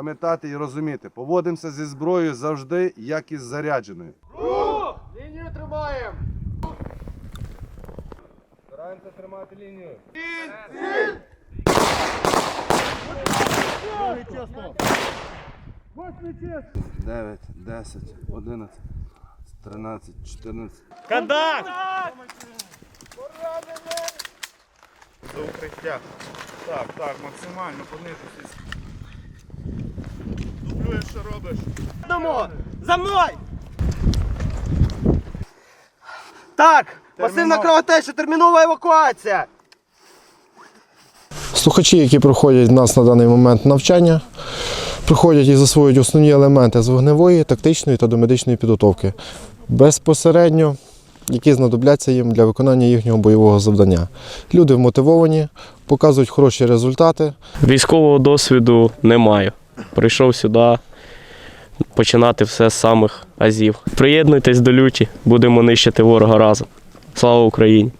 Пам'ятати і розуміти, поводимося зі зброєю завжди, як із зарядженою. Лінію тримаємо! Стараємося тримати лінію. Дев'ять, десять, одинадцять, тринадцять, чотирнадцять. Кадак! До укриття. Так, так, максимально понижуйся. Що робиш. Дамо! За мною! Так! Пасивна кровотеча, термінова евакуація! Слухачі, які проходять в нас на даний момент навчання, проходять і засвоюють основні елементи з вогневої, тактичної та домедичної підготовки, безпосередньо, які знадобляться їм для виконання їхнього бойового завдання. Люди вмотивовані, показують хороші результати. Військового досвіду не маю. Прийшов сюди починати все з самих азів. Приєднуйтесь до люті, будемо нищити ворога разом. Слава Україні!